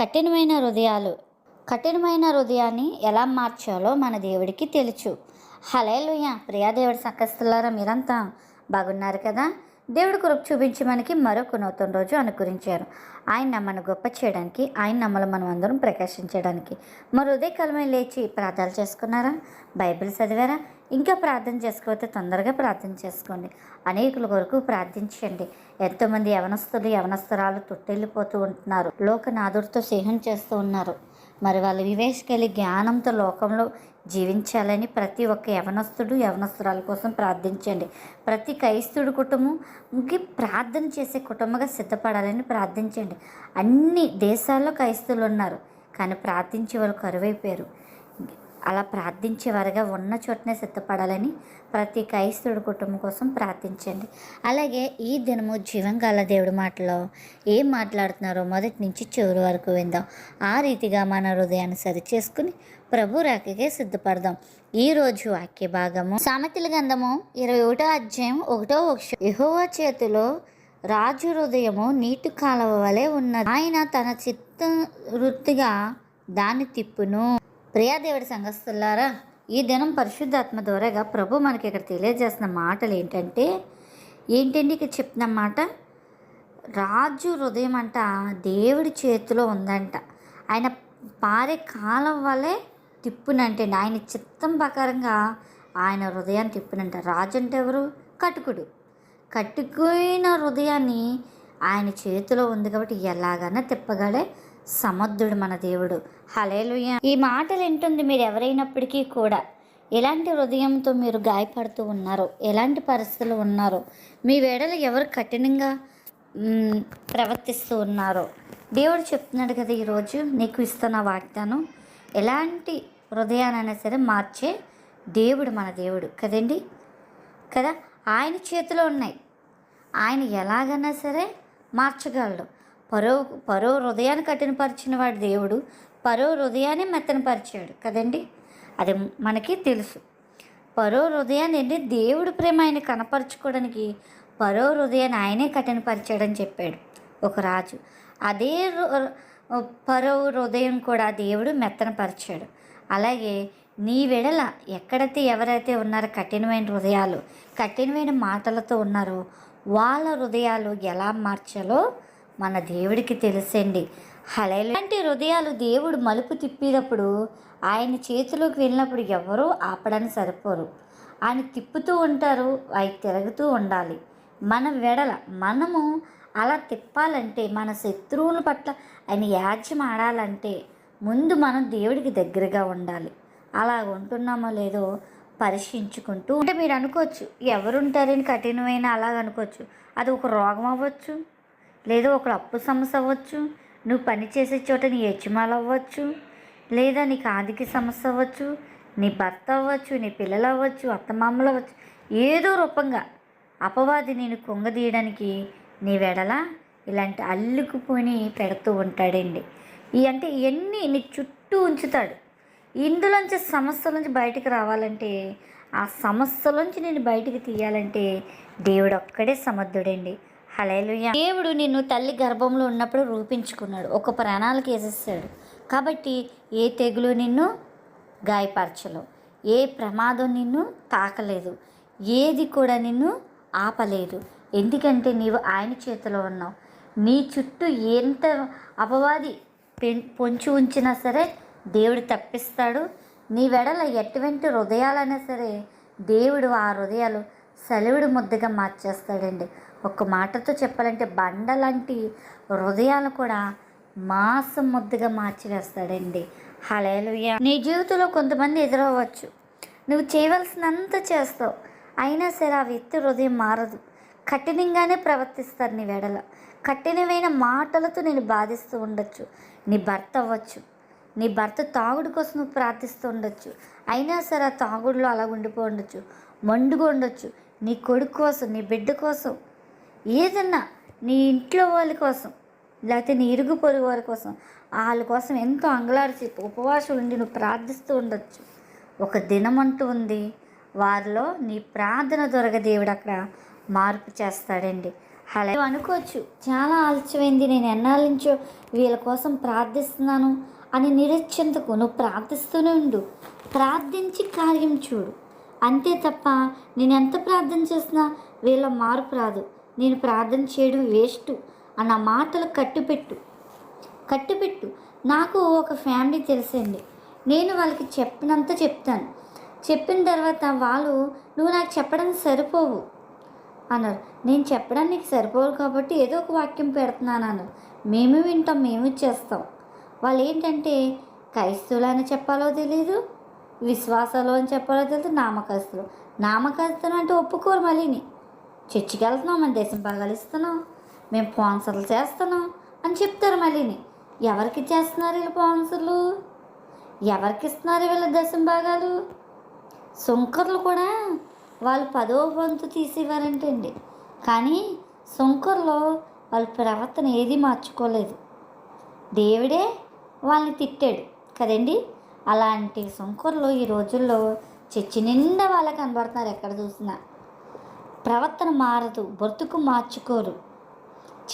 కఠినమైన హృదయాలు కఠినమైన హృదయాన్ని ఎలా మార్చాలో మన దేవుడికి తెలుసు. హలేలుయ ప్రియా దేవుడి మీరంతా బాగున్నారు కదా? దేవుడు కృప చూపించి మనకి మరొక నూతన రోజు అనుకరించారు. ఆయన నమ్మను గొప్ప చేయడానికి ఆయన నమ్మలు మనం అందరం ప్రకాశించడానికి. మరి ఉదయకాలమే లేచి ప్రార్థనలు చేసుకున్నారా? బైబిల్ చదివారా? ఇంకా ప్రార్థన చేసుకోకపోతే తొందరగా ప్రార్థన చేసుకోండి. అనేకుల కొరకు ప్రార్థించండి. ఎంతోమంది యవనస్తులు యవనస్తురాలు తొట్టెళ్ళిపోతూ ఉంటున్నారు. లోకనాథుడితో స్నేహం చేస్తూ ఉన్నారు. మరి వాళ్ళు వివేషకెళ్ళి జ్ఞానంతో లోకంలో జీవించాలని ప్రతి ఒక్క యవనస్తుడు యవనస్తురాల కోసం ప్రార్థించండి. ప్రతి క్రైస్తుడు కుటుంబంకి ప్రార్థన చేసే కుటుంబంగా సిద్ధపడాలని ప్రార్థించండి. అన్ని దేశాల్లో క్రైస్తువులు ఉన్నారు. కానీ ప్రార్థించే వాళ్ళు కరువైపోయారు. అలా ప్రార్థించేవారుగా ఉన్న చోటనే సిద్ధపడాలని ప్రతి క్రైస్తుడు కుటుంబం కోసం ప్రార్థించండి. అలాగే ఈ దినము జీవంగాల దేవుడి మాటలో ఏం మాట్లాడుతున్నారో మొదటి నుంచి చివరి వరకు విందాం. ఆ రీతిగా మన హృదయాన్ని సరి చేసుకుని ప్రభు రాకకే సిద్ధపడదాం. ఈ రోజు వాక్య భాగము సామెతల గంధము ఇరవై ఒకటో అధ్యాయం ఒకటో ఒక యహోవా చేతిలో రాజు హృదయము నీటి కాలువ వలె ఉన్నది. ఆయన తన చిత్త వృత్తిగా దాన్ని తిప్పును. ప్రియాదేవుడి సంఘస్థులారా ఈ దినం పరిశుద్ధాత్మ ద్వారాగా ప్రభు మనకి ఇక్కడ తెలియజేస్తున్న మాటలు ఏంటంటే ఏంటండి ఇక్కడ చెప్తున్నమాట రాజు హృదయం అంట దేవుడి చేతిలో ఉందంట. ఆయన పారే కాలం వల్లే తిప్పునంటే ఆయన చిత్తం ప్రకారంగా ఆయన హృదయాన్ని తిప్పునంట. రాజు అంటే ఎవరు? కటుకుడు. కట్టుకున్న హృదయాన్ని ఆయన చేతిలో ఉంది కాబట్టి ఎలాగైనా తిప్పగలే. సమర్థుడు మన దేవుడు. హలేలుయ ఈ మాటలు వింటుంది మీరు ఎవరైనప్పటికీ కూడా. ఎలాంటి హృదయంతో మీరు గాయపడుతూ ఉన్నారో ఎలాంటి పరిస్థితులు ఉన్నారో మీ వేడలు ఎవరు కఠినంగా ప్రవర్తిస్తూ ఉన్నారో. దేవుడు చెప్తున్నాడు కదా ఈరోజు నీకు ఇస్తున్న వాగ్దానం ఎలాంటి హృదయానైనా సరే మార్చే దేవుడు మన దేవుడు. కదండి? కదా? ఆయన చేతిలో ఉన్నాయి. ఆయన ఎలాగైనా సరే మార్చగలడు. పరో పరో హృదయాన్ని కఠినపరిచిన వాడు దేవుడు పరో హృదయాన్ని మెత్తనపరిచాడు కదండి? అది మనకి తెలుసు. పరో హృదయాన్ని ఏంటి దేవుడు ప్రేమ ఆయన కనపరచుకోవడానికి పరో హృదయాన్ని ఆయనే కఠినపరిచాడని చెప్పాడు ఒక రాజు. అదే పరో హృదయం కూడా దేవుడు మెత్తనపరిచాడు. అలాగే నీ వెడల ఎక్కడైతే ఎవరైతే ఉన్నారో కఠినమైన హృదయాలు కఠినమైన మాటలతో ఉన్నారో వాళ్ళ హృదయాలు ఎలా మార్చాలో మన దేవుడికి తెలుసండి. హలేలు లాంటి హృదయాలు దేవుడు మలుపు తిప్పినప్పుడు ఆయన చేతిలోకి వెళ్ళినప్పుడు ఎవరూ ఆపడానికి సరిపోరు. ఆయన తిప్పుతూ ఉంటారు అవి తిరుగుతూ ఉండాలి. మన వెడల మనము అలా తిప్పాలంటే మన శత్రువుల పట్ల ఆయన యాజ్యం ఆడాలంటే ముందు మనం దేవుడికి దగ్గరగా ఉండాలి. అలా ఉంటున్నామో లేదో పరీక్షించుకుంటూ అంటే మీరు అనుకోవచ్చు ఎవరుంటారని కఠినమైన అలాగ అనుకోవచ్చు. అది ఒక రోగం అవ్వచ్చు. లేదా ఒకడు అప్పు సమస్య అవ్వచ్చు నువ్వు పని చేసే చోట నీ యజమాలు అవ్వచ్చు లేదా నీకు ఆర్థిక సమస్య అవ్వచ్చు నీ భర్త అవ్వచ్చు నీ పిల్లలు అవ్వచ్చు అత్తమామలు అవ్వచ్చు ఏదో రూపంగా అపవాది నేను కుంగదీయడానికి నీ వెడల ఇలాంటి అల్లుకుపోని పెడుతూ ఉంటాడండి. ఈ అంటే ఇవన్నీ నీ చుట్టూ ఉంచుతాడు. ఇందులోంచి సమస్యల నుంచి బయటకు రావాలంటే ఆ సమస్యలోంచి నేను బయటికి తీయాలంటే దేవుడు ఒక్కడే సమర్థుడండి. హలేలుయ దేవుడు నిన్ను తల్లి గర్భంలో ఉన్నప్పుడు రూపించుకున్నాడు. ఒక ప్రాణాలకు వేసేసాడు కాబట్టి ఏ తెగులు నిన్ను గాయపరచలో? ఏ ప్రమాదం నిన్ను తాకలేదు? ఏది కూడా నిన్ను ఆపలేదు. ఎందుకంటే నీవు ఆయన చేతిలో ఉన్నావు. నీ చుట్టూ ఎంత అపవాది పెం పొంచి ఉంచినా సరే దేవుడు తప్పిస్తాడు. నీ వెడల ఎటువంటి హృదయాలైనా సరే దేవుడు ఆ హృదయాలు సెలవుడు ముద్దగా మార్చేస్తాడండి. ఒక మాటతో చెప్పాలంటే బండ లాంటి హృదయాలు కూడా మాసం ముద్దగా మార్చివేస్తాడండి. హలేలుయ నీ జీవితంలో కొంతమంది ఎదురవ్వచ్చు. నువ్వు చేయవలసినంత చేస్తావు. అయినా సరే ఆ వ్యక్తి హృదయం మారదు. కఠినంగానే ప్రవర్తిస్తారు నీ వెడల. కఠినమైన మాటలతో నేను బాధిస్తూ ఉండొచ్చు. నీ భర్త అవ్వచ్చు. నీ భర్త తాగుడు కోసం నువ్వు ప్రార్థిస్తూ ఉండొచ్చు. అయినా సరే ఆ తాగుడులో అలా ఉండిపో ఉండొచ్చు. మండుగా ఉండొచ్చు. నీ కొడుకు కోసం నీ బిడ్డ కోసం ఏదన్నా నీ ఇంట్లో వాళ్ళ కోసం లేకపోతే నీ ఇరుగు పొరుగు వారి కోసం వాళ్ళ కోసం ఎంతో అంగలాడిచి ఉపవాసం ఉండి నువ్వు ప్రార్థిస్తూ ఉండొచ్చు. ఒక దినం అంటూ ఉంది. వారిలో నీ ప్రార్థన దొరక దేవుడు అక్కడ మార్పు చేస్తాడండి. అలా అనుకోవచ్చు చాలా ఆలస్యమైంది నేను ఎన్నాళ్ళ నుంచో వీళ్ళ కోసం ప్రార్థిస్తున్నాను అని నిరీక్షంతకు నువ్వు ప్రార్థిస్తూనే ఉండు. ప్రార్థించి కార్యం చూడు. అంతే తప్ప నేను ఎంత ప్రార్థన చేసినా వీళ్ళ మార్పు రాదు. నేను ప్రార్థన చేయడం వేస్ట్ అన్న మాటలు కట్టుపెట్టు. కట్టుపెట్టు. నాకు ఒక ఫ్యామిలీ తెలుసండి. నేను వాళ్ళకి చెప్పినంత చెప్తాను. చెప్పిన తర్వాత వాళ్ళు నువ్వు నాకు చెప్పడం సరిపోవు అన్నారు. నేను చెప్పడానికి సరిపోవు కాబట్టి ఏదో ఒక వాక్యం పెడుతున్నాను అన్నారు. మేము వింటాం మేము చేస్తాం వాళ్ళు ఏంటంటే క్రైస్తవులు అని చెప్పాలో తెలియదు విశ్వాసాలు అని చెప్పాలో తెలియదు నామకస్తులు నామకస్తులు అంటే ఒప్పుకోరు మళ్ళీని. చర్చికి వెళ్తున్నాం మన దేశం బాగాలిస్తున్నాం మేము స్పాన్సర్లు చేస్తున్నాం అని చెప్తారు మళ్ళీని. ఎవరికి చేస్తున్నారు వీళ్ళు స్పాన్సర్లు ఎవరికి ఇస్తున్నారు వీళ్ళ దశం భాగాలు? సుంకర్లు కూడా వాళ్ళు పదో వంతు తీసేవారంటండి. కానీ సుంకర్లో వాళ్ళ ప్రవర్తన ఏది మార్చుకోలేదు. దేవుడే వాళ్ళని తిట్టాడు. కదండి? అలాంటి సుంకర్లు ఈ రోజుల్లో చర్చి నిండా వాళ్ళకి కనబడుతున్నారు ఎక్కడ చూసినా. ప్రవర్తన మారదు బ్రతుకు మార్చుకోరు.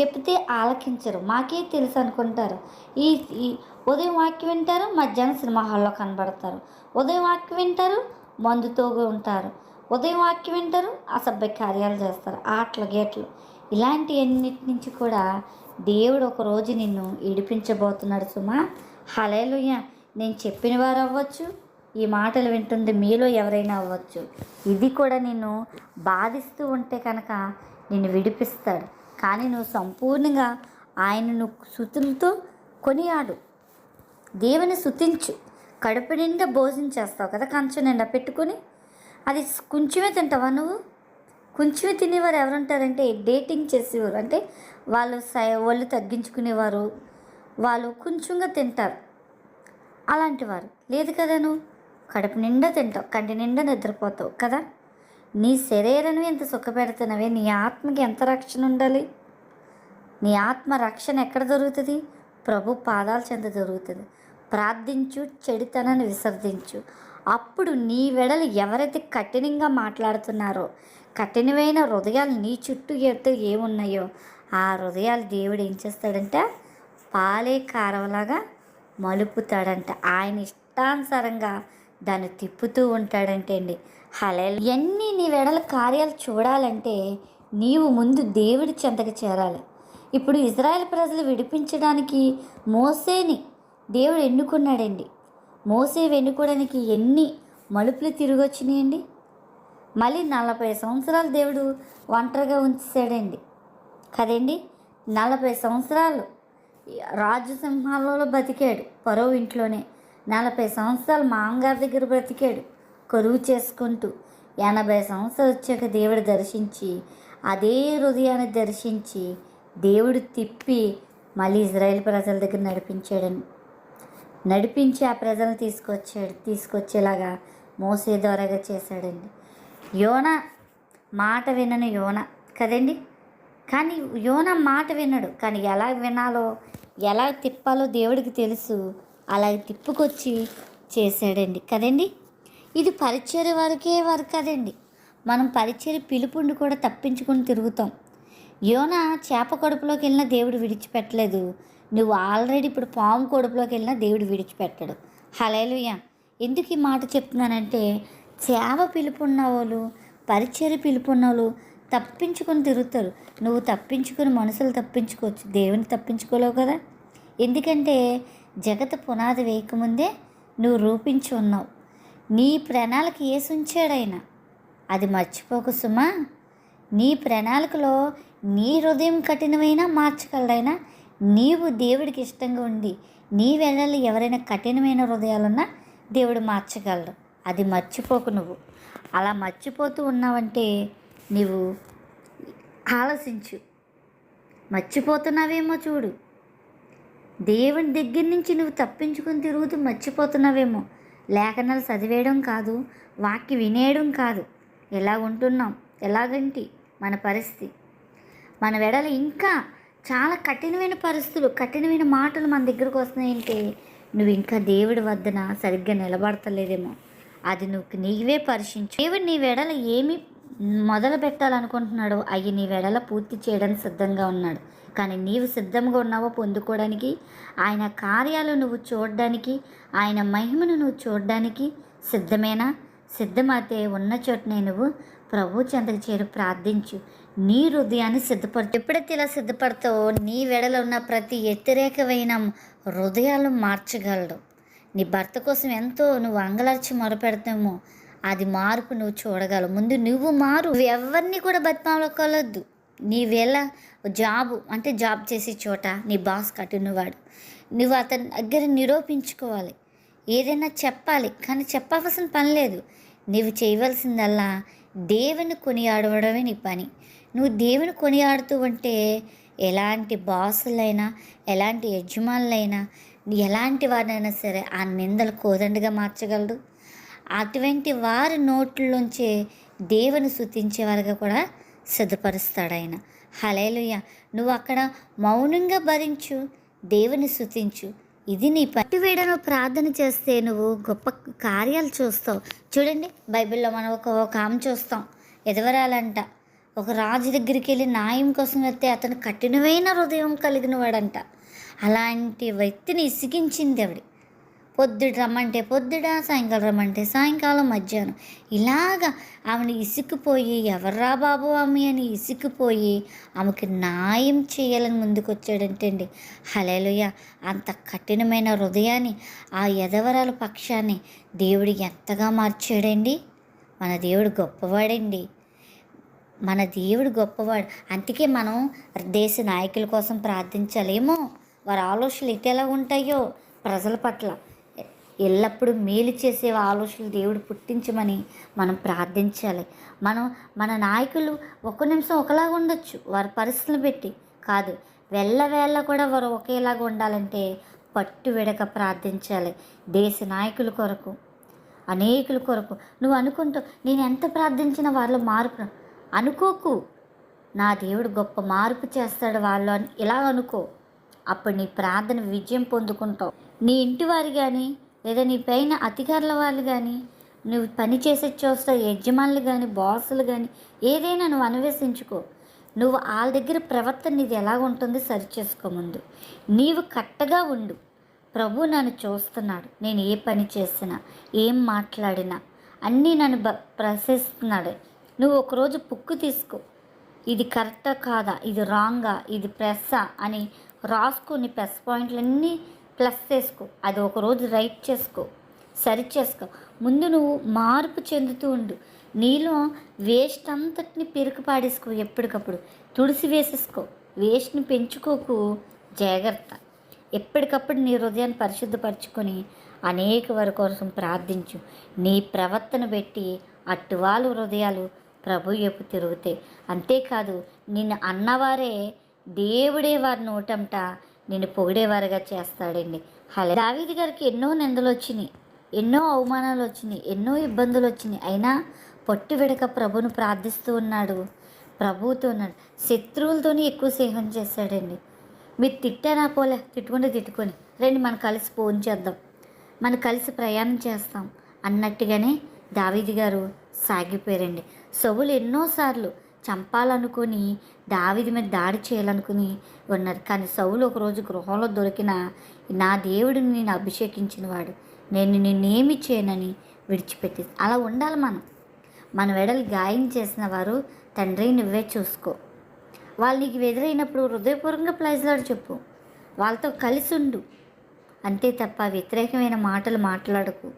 చెప్తే ఆలకించరు. మాకే తెలుసు అనుకుంటారు. ఈ ఉదయం వాక్యం వింటారు మధ్యాహ్నం సినిమా హాల్లో కనబడతారు. ఉదయం వాక్యం వింటారు మందుతో ఉంటారు. ఉదయం వాక్యం వింటారు అసభ్య కార్యాలు చేస్తారు. ఆటలు గేట్లు. ఇలాంటి అన్నిటి నుంచి కూడా దేవుడు ఒక రోజు నిన్ను ఇడిపించబోతున్నాడు సుమా. హలేలుయ్య నేను చెప్పిన వారు అవ్వచ్చు ఈ మాటలు వింటుంది మీలో ఎవరైనా అవ్వచ్చు. ఇది కూడా నిన్ను బాధిస్తూ ఉంటే కనుక నిన్ను విడిపిస్తాడు. కానీ నువ్వు సంపూర్ణంగా ఆయనను శృతులతో కొనియాడు. దేవుని శుతించు. కడుపు నిండా భోజనం చేస్తావు కదా కంచు నిండా పెట్టుకొని. అది కొంచెమే తింటావా నువ్వు? కొంచెమే తినేవారు ఎవరుంటారంటే డేటింగ్ చేసేవారు. అంటే వాళ్ళు సై ఒళ్ళు తగ్గించుకునేవారు. వాళ్ళు కొంచెంగా తింటారు. అలాంటి వారు. లేదు కదా నువ్వు? కడుపు నిండా తింటావు కంటి నిండా నిద్రపోతావు కదా. నీ శరీరం ఎంత సుఖపెడుతున్నవే నీ ఆత్మకి ఎంత రక్షణ ఉండాలి? నీ ఆత్మ రక్షణ ఎక్కడ దొరుకుతుంది? ప్రభు పాదాల చెంత దొరుకుతుంది. ప్రార్థించు చెడుతనాన్ని విసర్జించు. అప్పుడు నీ వెడలు ఎవరైతే కఠినంగా మాట్లాడుతున్నారో కఠినమైన హృదయాలు నీ చుట్టూ ఎత్తు ఏమున్నాయో ఆ హృదయాలు దేవుడు ఏం చేస్తాడంటే? పాలే కారవలాగా మలుపుతాడంట. ఆయన ఇష్టానుసారంగా దాన్ని తిప్పుతూ ఉంటాడంటే అండి. హలే ఎన్ని నీ వెడల కార్యాలు చూడాలంటే నీవు ముందు దేవుడి చెంతకు చేరాలి. ఇప్పుడు ఇజ్రాయెల్ ప్రజలు విడిపించడానికి మోసేని దేవుడు ఎన్నుకున్నాడండి. మోసే వెన్నుకోవడానికి ఎన్ని మలుపులు తిరిగొచ్చినాయండి? మళ్ళీ నలభై సంవత్సరాలు దేవుడు ఒంటరిగా ఉంచేసాడండి కదండి? నలభై సంవత్సరాలు రాజు సింహాలలో బతికాడు పరో ఇంట్లోనే. నలభై సంవత్సరాలు మామగారి దగ్గర బ్రతికాడు. కరువు చేసుకుంటూ ఎనభై సంవత్సరాలు వచ్చాక దేవుడు దర్శించి అదే హృదయాన్ని దర్శించి దేవుడు తిప్పి మళ్ళీ ఇజ్రాయెల్ ప్రజల దగ్గర నడిపించాడని. నడిపించి ఆ ప్రజలను తీసుకొచ్చాడు తీసుకొచ్చేలాగా మోసే ద్వారాగా చేశాడండి. యోన మాట వినని యోన కదండి? కానీ యోన మాట వినడు. కానీ ఎలా వినాలో ఎలా తిప్పాలో దేవుడికి తెలుసు. అలా తిప్పుకొచ్చి చేశాడండి. కదండి? ఇది పరిచయ వరకే వరకు కదండి. మనం పరిచయ పిలుపుండి కూడా తప్పించుకొని తిరుగుతాం. యోన చేప కడుపులోకి వెళ్ళినా దేవుడు విడిచిపెట్టలేదు. నువ్వు ఆల్రెడీ ఇప్పుడు పాము కడుపులోకి వెళ్ళినా దేవుడు విడిచిపెట్టడు. హలేలుయ ఎందుకు ఈ మాట చెప్తున్నానంటే చేప పిలుపున్న వాళ్ళు పరిచయ పిలుపున్న వాళ్ళు తప్పించుకొని తిరుగుతారు. నువ్వు తప్పించుకొని మనుషులు తప్పించుకోవచ్చు. దేవుని తప్పించుకోలేవు కదా? ఎందుకంటే జగత పునాది వేయకముందే నువ్వు రూపించి ఉన్నావు. నీ ప్రణాళిక ఏసుంచాడైనా అది మర్చిపోకు సుమా. నీ ప్రణాళికలో నీ హృదయం కఠినమైనా మార్చగలడైనా నీవు దేవుడికి ఇష్టంగా ఉండి నీ వెళ్ళాలి ఎవరైనా కఠినమైన హృదయాలున్నా దేవుడు మార్చగలడు. అది మర్చిపోకు నువ్వు. అలా మర్చిపోతూ ఉన్నావంటే నీవు ఆలోచించు మర్చిపోతున్నావేమో చూడు. దేవుని దగ్గర నుంచి నువ్వు తప్పించుకుని తిరుగుతూ మర్చిపోతున్నావేమో. లేఖనాలు చదివేయడం కాదు వాక్య వినేయడం కాదు. ఎలా ఉంటున్నాం? ఎలాగంటి? మన పరిస్థితి. మన వెడలు ఇంకా చాలా కఠినమైన పరిస్థితులు కఠినమైన మాటలు మన దగ్గరకు వస్తున్నాయంటే నువ్వు ఇంకా దేవుడి వద్దన సరిగ్గా నిలబడతలేదేమో. అది నువ్వు నీవే పరిశీలించు. దేవుడు నీ వెడల ఏమి మొదలు పెట్టాలనుకుంటున్నాడో. అవి నీ వెడల పూర్తి చేయడానికి సిద్ధంగా ఉన్నాడు. కానీ నీవు సిద్ధంగా ఉన్నావో పొందుకోవడానికి ఆయన కార్యాలు నువ్వు చూడడానికి ఆయన మహిమను నువ్వు చూడడానికి సిద్ధమేనా? సిద్ధమైతే ఉన్న చోటనే నువ్వు ప్రభు చెంతకు చేరు ప్రార్థించు. నీ హృదయాన్ని సిద్ధపడు ఎప్పుడైతే ఇలా సిద్ధపడతావో నీ వెడలో ఉన్న ప్రతి వ్యతిరేకమైన హృదయాలు మార్చగలడు. నీ భర్త కోసం ఎంతో నువ్వు అంగలార్చి మొరపెడతామో అది మార్పు నువ్వు చూడగలవు. ముందు నువ్వు మారు. ఎవరిని కూడా బతిమాలకొలొద్దు. నీ వేళ జాబు అంటే జాబ్ చేసే చోట నీ బాస్ కట్టినవాడు. నువ్వు అతని దగ్గర నిరూపించుకోవాలి. ఏదైనా చెప్పాలి. కానీ చెప్పవలసిన పని లేదు. నువ్వు చేయవలసిందల్లా దేవుని కొనియాడవడమే నీ పని. నువ్వు దేవుని కొనియాడుతూ ఉంటే ఎలాంటి బాసులైనా ఎలాంటి యజమానులైనా ఎలాంటి వారినైనా సరే ఆ నిందలు కోదండిగా మార్చగలడు అటువంటి వారి నోట్లోంచే దేవుని స్థుతించేవారుగా కూడా సిద్ధపరుస్తాడు ఆయన. హలేలుయ్య నువ్వు అక్కడ మౌనంగా భరించు దేవుని స్థుతించు ఇది నీ పట్టు వేడను ప్రార్థన చేస్తే నువ్వు గొప్ప కార్యాలు చూస్తావు. చూడండి బైబిల్లో మనం ఒక ఒక ఆమె చూస్తాం. ఎదవరాలంట. ఒక రాజు దగ్గరికి వెళ్ళి న్యాయం కోసం వెళ్తే అతను కఠినమైన హృదయం కలిగిన వాడంట అలాంటి వ్యక్తిని ఇసిగించింది ఆవిడ. పొద్దుడు రమ్మంటే పొద్దుడ సాయంకాలం రమ్మంటే సాయంకాలం మధ్యాహ్నం. ఇలాగా ఆమెను ఇసుక్కుపోయి ఎవర్రా బాబు ఆమె అని ఇసుక్కుపోయి ఆమెకి న్యాయం చేయాలని ముందుకు వచ్చాడంటే అండి హలేలుయ అంత కఠినమైన హృదయాన్ని ఆ ఎదవరాల పక్షాన్ని దేవుడు ఎంతగా మార్చాడండి? మన దేవుడు గొప్పవాడండి. మన దేవుడు గొప్పవాడు. అందుకే మనం దేశ నాయకుల కోసం ప్రార్థించాలేమో. వారి ఆలోచనలు ఎటు ఎలా ఉంటాయో ప్రజల పట్ల. ఎల్లప్పుడూ మేలు చేసే ఆలోచనలు దేవుడు పుట్టించమని మనం ప్రార్థించాలి. మనం మన నాయకులు ఒక్క నిమిషం ఒకలాగా ఉండొచ్చు వారి పరిస్థితులు పెట్టి. కాదు వెళ్ళవేళ్ళ కూడా వారు ఒకేలాగా ఉండాలంటే పట్టు విడక ప్రార్థించాలి. దేశ నాయకుల కొరకు అనేకుల కొరకు. నువ్వు అనుకుంటావు నేను ఎంత ప్రార్థించినా వాళ్ళు మార్పు అనుకోకు. నా దేవుడు గొప్ప మార్పు చేస్తాడు వాళ్ళు అని ఇలా అనుకో. అప్పుడు నీ ప్రార్థన విజయం పొందుకుంటావు. నీ ఇంటి వారు కానీ లేదా నీ పైన అధికారుల వాళ్ళు కానీ నువ్వు పని చేసే చూస్తా యజమానులు కానీ బాసులు కానీ ఏదైనా నువ్వు అన్వేషించుకో. నువ్వు వాళ్ళ దగ్గర ప్రవర్తన నీది ఎలా ఉంటుంది సరి చేసుకో ముందు. నీవు కట్టగా ఉండు. ప్రభు నన్ను చూస్తున్నాడు. నేను ఏ పని చేసినా ఏం మాట్లాడినా అన్నీ నన్ను బ ప్రశ్నిస్తున్నాడు. నువ్వు ఒకరోజు పుక్కు తీసుకో. ఇది కరెక్టా కాదా? ఇది రాంగా? ఇది ప్రెస్సా? అని రాసుకుని ప్లస్ పాయింట్లన్నీ ప్లస్ చేసుకో. అది ఒకరోజు రైట్ చేసుకో. సరి చేసుకో. ముందు నువ్వు మార్పు చెందుతూ ఉండు. నీలో వేస్ట్ అంతటిని పెరుకు పాడేసుకో ఎప్పటికప్పుడు. తుడిసి వేసేసుకో. వేస్ట్ని పెంచుకోకు. జాగ్రత్త. ఎప్పటికప్పుడు నీ హృదయాన్ని పరిశుద్ధపరచుకొని అనేక వారి కోసం ప్రార్థించు. నీ ప్రవర్తన పెట్టి అట్టువాలు హృదయాలు ప్రభు వైపు తిరుగుతాయి. అంతేకాదు నిన్ను అన్నవారే దేవుడే వారి నోటంట నిన్ను పొగిడేవారుగా చేస్తాడండి. హలే దావీది గారికి ఎన్నో నిందలు వచ్చినాయి ఎన్నో అవమానాలు వచ్చినాయి ఎన్నో ఇబ్బందులు వచ్చినాయి అయినా పొట్టు విడక ప్రభును ప్రార్థిస్తూ ఉన్నాడు. ప్రభువుతో ఉన్నాడు. శత్రువులతోనే ఎక్కువ స్నేహం చేశాడండి. మీరు తిట్టారా పోలే తిట్టుకుంటే తిట్టుకొని. రండి మనం కలిసి ఫోన్ చేద్దాం. మనం కలిసి ప్రయాణం చేస్తాం. అన్నట్టుగానే దావీది గారు సాగిపోయారండి. సవులు ఎన్నోసార్లు చంపాలనుకొని దావిది మీద దాడి చేయాలనుకుని ఉన్నారు. కానీ సౌలు ఒకరోజు గృహంలో దొరికిన నా దేవుడిని నేను అభిషేకించిన వాడు. నేను నిన్నేమి చేయనని విడిచిపెట్టి అలా ఉండాలి మనం. మన వెడలు గాయం చేసిన వారు తండ్రి నువ్వే చూసుకో. వాళ్ళు నీకు ఎదురైనప్పుడు హృదయపూర్వకంగా ప్రైజ్లాడు చెప్పు. వాళ్ళతో కలిసి ఉండు. అంతే తప్ప వ్యతిరేకమైన మాటలు మాట్లాడకు.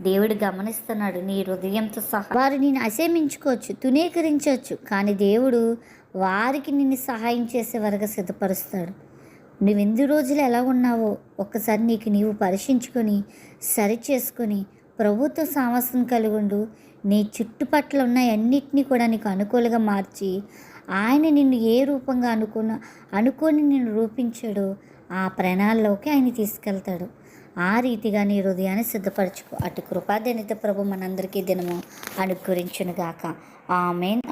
దేవుడు గమనిస్తున్నాడు నీ హృదయంతో సహా వారు నేను అసేమించుకోవచ్చు తునీకరించవచ్చు కానీ దేవుడు వారికి నిన్ను సహాయం చేసే వరకు సిద్ధపరుస్తాడు. నువ్వు ఎన్ని రోజులు ఎలా ఉన్నావో ఒక్కసారి నీకు నీవు పరీక్షించుకొని సరి చేసుకొని ప్రభుత్వ సామస్యం కలిగి ఉండు నీ చుట్టుపక్కల ఉన్న అన్నిటినీ కూడా నీకు అనుకూలంగా మార్చి ఆయన నిన్ను ఏ రూపంగా అనుకున్న అనుకొని నిన్ను రూపించాడో ఆ ప్రణాల్లోకి ఆయన తీసుకెళ్తాడు. ఆ రీతిగా నీ హృదయాన్ని సిద్ధపరచుకో. అటు కృపాదనిత ప్రభు మనందరికీ దినము అనుగ్రహించునుగాక. ఆమెన్.